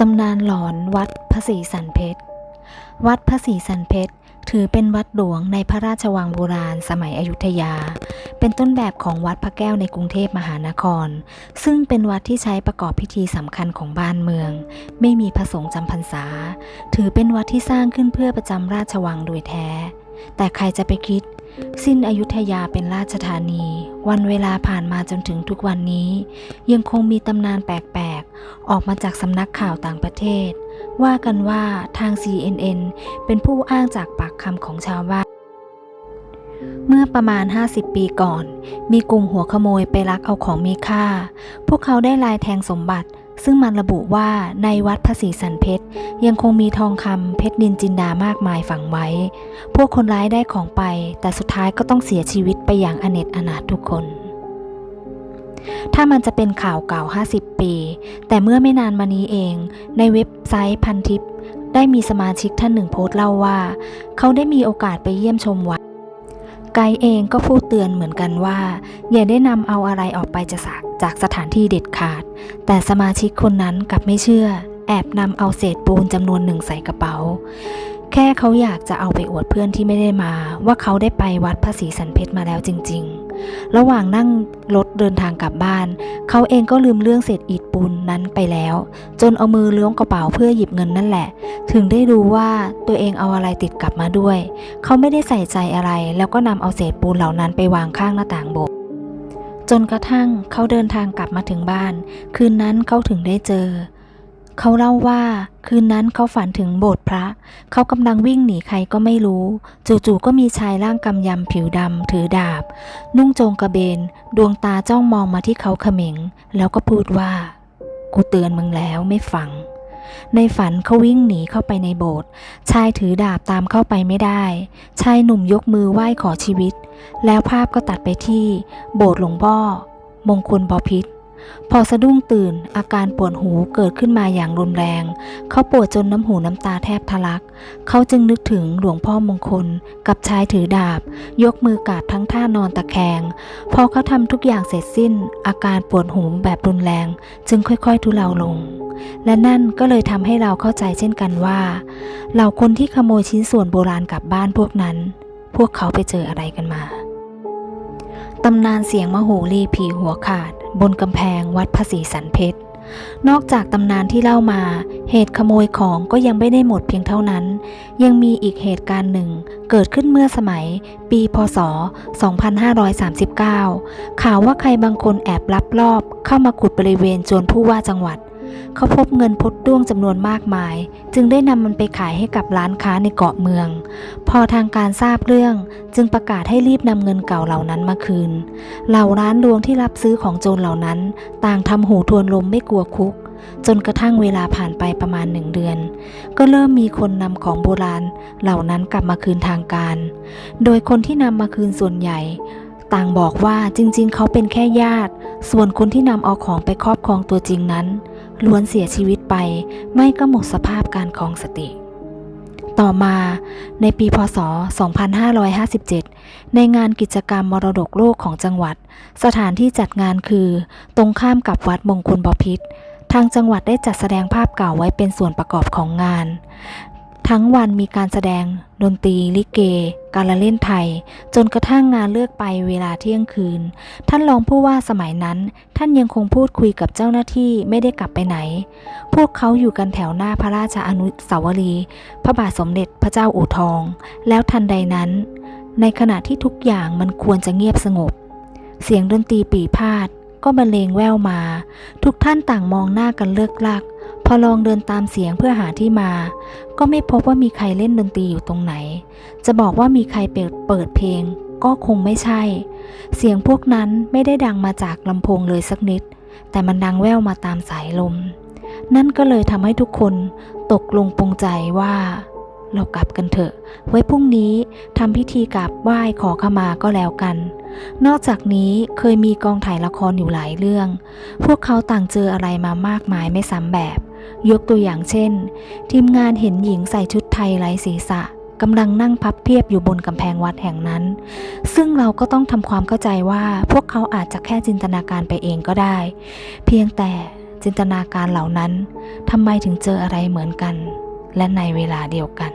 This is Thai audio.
ตำนานหลอนวัดพระศรีสันเพชร วัดพระศรีสันเพชร ถือเป็นวัดหลวงในพระราชวังโบราณสมัยอยุธยา เป็นต้นแบบของวัดพระแก้วในกรุงเทพมหานคร ซึ่งเป็นวัดที่ใช้ประกอบพิธีสำคัญของบ้านเมือง ไม่มีพระสงฆ์จำพรรษา ถือเป็นวัดที่สร้างขึ้นเพื่อประจำราชวังโดยแท้ แต่ใครจะไปคิด สิ้นอยุธยาเป็นราชธานี วันเวลาผ่านมาจนถึงทุกวันนี้ ยังคงมีตำนานแปลก ออกมาจากสำนักข่าวต่างประเทศ ว่ากันว่าทาง CNN เป็นผู้อ้างจากปากคำของชาวบ้าน เมื่อประมาณ 50 ปีก่อน มีกลุ่มหัวขโมยไปลักเอาของมีค่า พวกเขาได้ลายแทงสมบัติ ซึ่งมันระบุว่าในวัดพระศรีสันเพชรยังคงมีทองคำเพชรนินจินดามากมายฝังไว้ พวกคนร้ายได้ของไป แต่สุดท้ายก็ต้องเสียชีวิตไปอย่างอเนจอนาถทุกคน ถ้ามันจะเป็นข่าวเก่า 50 ปี แต่เมื่อไม่นานมานี้เอง ในเว็บไซต์พันทิป ได้มีสมาชิกท่านหนึ่งโพสต์เล่าว่า เขาได้มีโอกาสไปเยี่ยมชมวัดไกด์เองก็พูดเตือนเหมือนกันว่า อย่าได้นำเอาอะไรออกไปจากจากสถานที่เด็ดขาด แต่สมาชิกคนนั้นกลับไม่เชื่อ แอบนำเอาเศษปูนจำนวนหนึ่งใส่กระเป๋า แค่เขาอยากจะเอาไปอวดเพื่อนที่ไม่ได้มา ว่าเขาได้ไปวัดพระศรีสันเพชรมาแล้วจริง ๆ ระหว่างนั่งรถเดินทางกลับบ้าน เขาเองก็ลืมเรื่องเศษอิฐปูนนั้นไปแล้ว จนเอามือล้วงกระเป๋าเพื่อหยิบเงินนั่นแหละ ถึงได้รู้ว่าตัวเองเอาอะไรติดกลับมาด้วย เขาไม่ได้ใส่ใจอะไร แล้วก็นำเอาเศษปูนเหล่านั้นไปวางข้างหน้าต่างโบสถ์จนกระทั่งเขาเดินทางกลับมาถึงบ้าน คืนนั้นเขาถึงได้เจอ เขาเล่าว่าคืนนั้นเขาฝันถึงโบสถ์พระ เขากำลังวิ่งหนีใครก็ไม่รู้ จู่ๆก็มีชายร่างกำยำผิวดำถือดาบ นุ่งโจงกระเบน ดวงตาจ้องมองมาที่เขาเขม็ง แล้วก็พูดว่า กูเตือนมึงแล้วไม่ฟัง ในฝันเขาวิ่งหนีเข้าไปในโบสถ์ชายถือดาบตามเข้าไปไม่ได้ ชายหนุ่มยกมือไหว้ขอชีวิต แล้วภาพก็ตัดไปที่ โบสถ์หลวงพ่อมงคลบพิษ พอสะดุ้งตื่น อาการปวดหูเกิดขึ้นมาอย่างรุนแรง เขาปวดจนน้ำหูน้ำตาแทบทะลัก เขาจึงนึกถึงหลวงพ่อมงคล กับชายถือดาบ ยกมือกราบทั้งท่านอนตะแคง พอเขาทำทุกอย่างเสร็จสิ้น อาการปวดหูแบบรุนแรง จึงค่อยๆทุเลาลง และนั่นก็เลยทำให้เราเข้าใจเช่นกันว่าเหล่าคนที่ขโมยชิ้นส่วนโบราณกลับบ้านพวกนั้น พวกเขาไปเจออะไรกันมา ตำนานเสียงมโหรีผีหัวขาด บนกำแพงวัดพระศรีสันเพชร นอกจากตำนานที่เล่ามา เหตุขโมยของก็ยังไม่ได้หมดเพียงเท่านั้น ยังมีอีกเหตุการณ์หนึ่ง เกิดขึ้นเมื่อสมัย ปีพศ 2539 ข่าวว่าใครบางคนแอบลับลอบเข้ามาขุดบริเวณจวนผู้ว่าจังหวัด เขาพบเงินพดด้วงจำนวนมากมาย จึงได้นำมันไปขายให้กับร้านค้าในเกาะเมือง พอทางการทราบเรื่องจึงประกาศให้รีบนำเงินเก่าเหล่านั้นมาคืน เหล่าร้านรวงที่รับซื้อของโจรเหล่านั้น ต่างทำหูทวนลมไม่กลัวคุก จนกระทั่งเวลาผ่านไปประมาณหนึ่งเดือน ก็เริ่มมีคนนำของโบราณ เหล่านั้นกลับมาคืนทางการ โดยคนที่นำมาคืนส่วนใหญ่ ต่างบอกว่าจริงๆ เขาเป็นแค่ญาติ ส่วนคนที่นำเอาของไปครอบครองตัวจริงนั้น ล้วนเสียชีวิตไปไม่ก็หมดสภาพการครองสติ ต่อมาในปีพศ 2557 ในงานกิจกรรมมรดกโลกของจังหวัด สถานที่จัดงานคือ ตรงข้ามกับวัดมงคลบพิษทางจังหวัดได้จัดแสดงภาพเก่าไว้เป็นส่วนประกอบของงาน ทั้งวันมีการแสดง ดนตรีลิเก การละเล่นไทย จนกระทั่งงานเลือกไปเวลาเที่ยงคืน ท่านรองผู้ว่าสมัยนั้น ท่านยังคงพูดคุยกับเจ้าหน้าที่ไม่ได้กลับไปไหน พวกเขาอยู่กันแถวหน้าพระราชอนุสาวรีย์พระบาทสมเด็จพระเจ้าอู่ทอง แล้วทันใดนั้น ในขณะที่ทุกอย่างมันควรจะเงียบสงบ เสียงดนตรีปีพาด ก็บรรเลงแว่วมา ทุกท่านต่างมองหน้ากันเลิกลัก พอลองเดินตามเสียงเพื่อหาที่มา ก็ไม่พบว่ามีใครเล่นดนตรีอยู่ตรงไหน จะบอกว่ามีใครเปิดเปิดเพลง ก็คงไม่ใช่ เสียงพวกนั้นไม่ได้ดังมาจากลำโพงเลยสักนิด แต่มันดังแว่วมาตามสายลม นั่นก็เลยทำให้ทุกคนตกลงปรงใจว่า เรากลับกันเถอะ ไว้พรุ่งนี้ทำพิธีกราบไหว้ขอขมาก็แล้วกัน นอกจากนี้เคยมีกองถ่ายละครอยู่หลายเรื่อง พวกเขาต่างเจออะไรมามากมายไม่ซ้ำแบบ ยกตัวอย่างเช่น ทีมงานเห็นหญิงใส่ชุดไทยไร้ศีรษะกำลังนั่งพับเพียบอยู่บนกำแพงวัดแห่งนั้น ซึ่งเราก็ต้องทำความเข้าใจว่า พวกเขาอาจจะแค่จินตนาการไปเองก็ได้ เพียงแต่จินตนาการเหล่านั้นทำไมถึงเจออะไรเหมือนกัน และในเวลาเดียวกัน